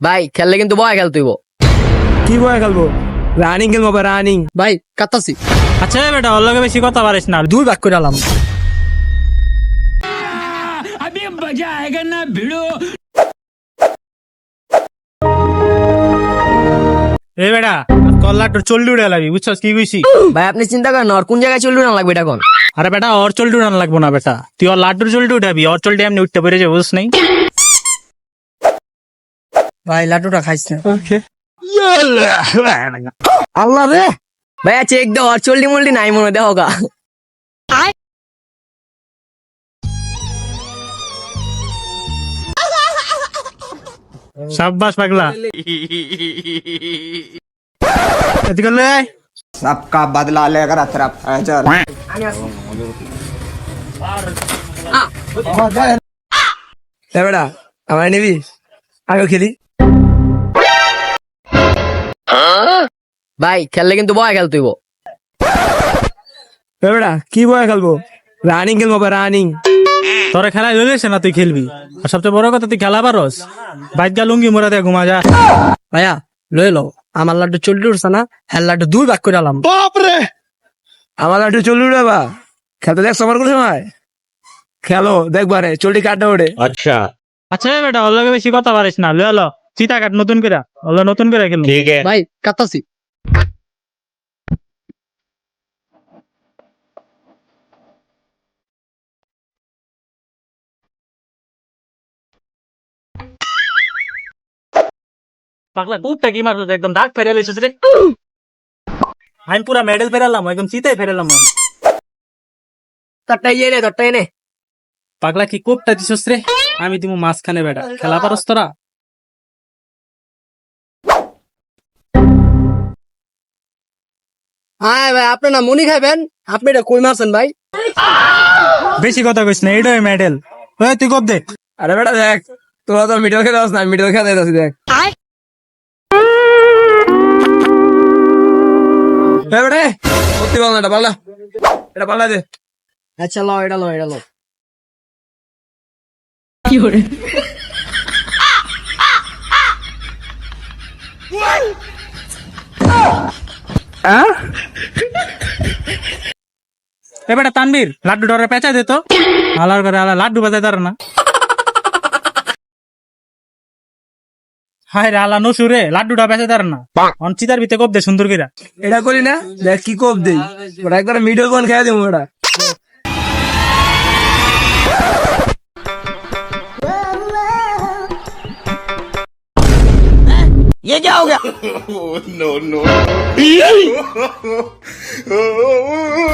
ভাই খেললে কিন্তু বয় খেলতে হইব। কি বয় খেলব? রানিং খেলব বা রানিং ভাই কাতাসি আচ্ছা বেটা ওর লগে বেশি কথা পারিস না দুই ভাগ করে আলাম। এ বেটা কল্লাটোর চল্লি উড়ে লাগবি বুঝছস কি কইছি? ভাই আপনি চিন্তা করেন ওর কোন জায়গায় চলবে না লাগবে এটা কোন? আরে বেটা ওর চল্লি উড়ান লাগবো না বেটা। তুই ওর লাড্ডুর চল্লি উঠাবি ওর চল্লি এমনি উঠতে পেরে যাব বুঝছ নাই? ভাই লাড্ডুটা খাইছ না আল্লাহ রে ভাইয়া চেক দাও আর চল্লি মল্লি নাই মনে দেখো গা সাব্বাস পাগলা এদিকে লই আয়। सबका बदला लेकर अतरफ अजर এ বেটা আমার নিবি আগে খেলি ভাই খেললে কিন্তু বয় খেল এ বেটা কি বয় খেলব? রানিং খেলব বা রানিং তোরা খেলা লই গেছে না তুই খেলবি। আর সবচেয়ে বড় কথা তুই খেলা পারস। বাইক গা লুঙ্গি মোরা দিয়ে ঘুমা যা। ভাইয়া লই লো আমার লাড্ডু চল্লি উঠছে না হ্যাঁ লাড্ডু দুই ভাগ করে আলাম। বাপরে! আমার লাড্ডু চলু উঠে বা। খেলতে দেখ সবার কোনো সময়। খেলো দেখবারে চল্লি কাটটা ওঠে আচ্ছা। আচ্ছা বেটা ওর লগে বেশি কথা পারিস না লই লো। চিতা কাট নতুন করে ওর নতুন করে খেলবি ভাই পাগলা কুপটা কি মারছিস একদম দাগ ফেরে লিছিস রে? আমি পুরা মেডেল ফেরালাম একদম চিতাই ফেরালাম। ইয়ে রে এনে পাগলা কি কোপটা দিছস রে? আমি দিমু মাঝখানে বেটা খেলা পারস তোরা? হ্যাঁ ভাই আপনি না মনি খাইবেন? আপনি এটা কই মারছেন ভাই? বেশি কথা কইস না এইটাই মেডেল। ওই তুই কব দে। আরে বেটা দেখ তোরা তো মিডল খেতে আস না মিডল খেতে আছি দেখ। এ বেটা সত্যি বল না এটা পাল্লা এটা পাল্লা দে। আচ্ছা লো এটা লো এটা লো এ বেটা তানবীর লাড্ডু ডরে পেঁচা দিত আলার করে আলা লাড্ডু বাজাই তার না। হায় রে আলা নসুরে লাড্ডুটা বেঁচে তার না। অন চিতার ভিতরে কোপ দে সুন্দর করে এটা করি না দেখ কি কোপ দেই। ওটা একবার মিডল কোন খেয়ে দেবো ওটা। Yeah, yoga. oh, no, no. Yeah. Oh, oh, oh,